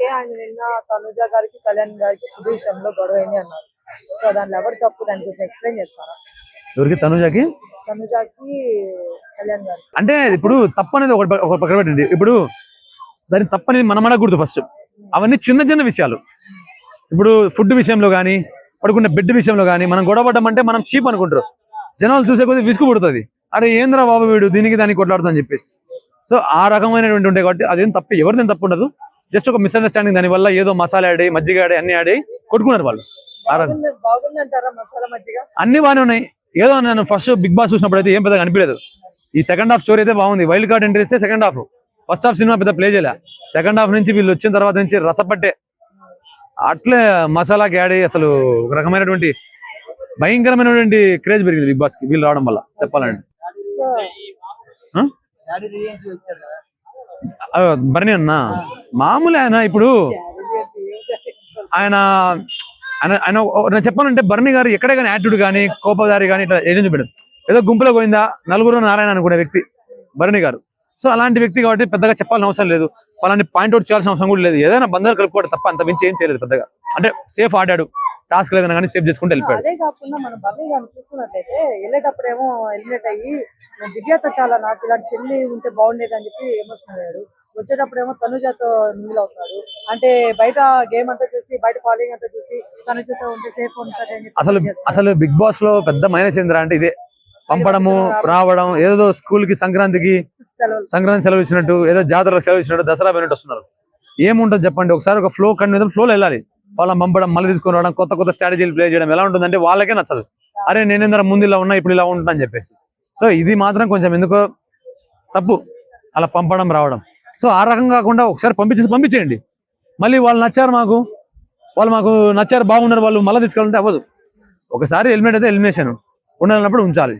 Okay and నిన్న తనుజ గారికి కళ్యాణ్ గారికి ఫుడ్ విషయంలో గొడవ అయింది అన్నారు. సో దాంట్లో ఎవరు తప్పు? దాని గురించి ఎక్స్ప్లెయిన్ చేస్తారా? ఎవరికి? తనుజకి? తనుజకి కళ్యాణ్ గారికి. అంటే ఇప్పుడు తప్పు అనేది ఒకటి ఒక పక్కన పెట్టండి. ఇప్పుడు దాని తప్పని మనం అడగకూడదు ఫస్ట్ అవన్నీ చిన్న చిన్న విషయాలు. ఇప్పుడు ఫుడ్ విషయంలో కానీ పడుకునే బెడ్ విషయంలో కానీ మనం గొడవపడ్డం అంటే మనం చీప్ అనుకుంటారు. జనాలు చూసే కొద్దీ విసుగు పుడుతుంది. అరే ఏంద్రా బాబు వీడు? దీనికి దానికి కొట్లాడుతా అని చెప్పేసి. సో ఆ రకమైనటువంటి ఉంటాయి కాబట్టి అదేం తప్పు? ఎవరిదేం తప్పు ఉండదు. జస్ట్ ఒక మిస్అండర్స్టాండింగ్ దాని వల్ల ఏదో మసాలా ఆడి మజ్జిగ ఆడి అన్ని ఆడి కొట్టుకున్నారు వాళ్ళు. మసాలా అన్ని బాగానే ఉన్నాయి. ఏదో నేను ఫస్ట్ బిగ్ బాస్ చూసినప్పుడు అయితే ఏం పెద్దగా అనిపించలేదు. ఈ సెకండ్ హాఫ్ స్టోరీ అయితే బాగుంది. వైల్డ్ కార్డ్ ఎంట్రీ ఇస్తే second half first half cinema పెద్ద ప్లే చేయలే. సెకండ్ హాఫ్ నుంచి వీళ్ళు వచ్చిన తర్వాత నుంచి రసపట్టే. అట్లే మసాలాకి యాడ్ అయ్యి అసలు ఒక రకమైనటువంటి భయంకరమైనటువంటి క్రేజ్ పెరిగింది బిగ్ బాస్కి వీళ్ళు రావడం వల్ల? ఆ, భరణి అన్న మామూలే ఆయన ఇప్పుడు? ఆయన ఆయన ఆయన చెప్పాలంటే బర్ణి గారు ఎక్కడే కానీ యాటిట్యూడ్ కానీ కోపదారి కానీ ఇట్లా ఏం చూపెడు ఏదో గుంపులో పోయిందా? నలుగురు నారాయణ అనుకునే వ్యక్తి బర్ణి గారు. సో అలాంటి వ్యక్తి కాబట్టి పెద్దగా చెప్పాల్సిన అవసరం లేదు. పలాంటి పాయింట్ అవుట్ చేయాల్సిన అవసరం కూడా లేదు. ఏదైనా బంధాలు కలుపుకోవడం తప్ప అంత మించి ఏం చేయలేదు పెద్దగా. అంటే సేఫ్ ఆడాడు. టాస్క్ లేదన్నా కానీ సేఫ్ చేసుకుంటూ వెళ్ళిపోయాడు. అదే కాకుండా మనం బర్నీ గారిని చూస్తున్నట్లయితే వెళ్ళేటప్పుడేమో ఎలిమినేట్ అయ్యి దివ్యత చాలా నాకు ఇలాంటి చెల్లి ఉంటే బాగుండేది అని చెప్పి ఎమోషనల్ అయ్యాడు. వచ్చేటప్పుడేమో తనుజతో మింగిల్ అవుతాడు. అంటే బయట గేమ్ అంతా చూసి బయట ఫాలోయింగ్ అంతా చూసి తనుజతో ఉంటే సేఫ్ ఉంటుంది అని అసలు. అసలు బిగ్ బాస్లో పెద్ద మైనస్ ఏంద్రా అంటే ఇదే. పంపడము రావడం. ఏదో స్కూల్కి సంక్రాంతికి సంక్రాంతి సెలవు ఇచ్చినట్టు ఏదో జాతరకు సెలవు ఇచ్చినట్టు దసరా పోయినట్టు వస్తున్నారు. ఏముంటుంది చెప్పండి? ఒకసారి ఒక ఫ్లో కండి ఫ్లోలో వెళ్ళాలి. వాళ్ళని పంపడం మళ్ళీ తీసుకొని రావడం కొత్త కొత్త స్ట్రాటజీలు ప్లే చేయడం ఎలా ఉంటుందంటే వాళ్ళకే నచ్చదు. అరే నేను ఏందర ముందు ఇలా ఉన్నా ఇప్పుడు ఇలా ఉంటా అని చెప్పేసి. సో ఇది మాత్రం కొంచెం ఎందుకో తప్పు. అలా పంపడం రావడం. సో ఆ రకం కాకుండా ఒకసారి పంపించేసి పంపించేయండి. మళ్ళీ వాళ్ళు నచ్చారు మాకు. వాళ్ళు మాకు నచ్చారు బాగున్నారు వాళ్ళు మళ్ళీ తీసుకెళ్ళాలంటే అవ్వదు. ఒకసారి హెల్మెట్ అయితే ఎలిమినేషన్ ఉండాలన్నప్పుడు ఉంచాలి.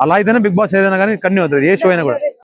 అలా అయితేనే బిగ్ బాస్ ఏదైనా కానీ కన్యూ అవుతుంది. ఏ షో అయినా కూడా.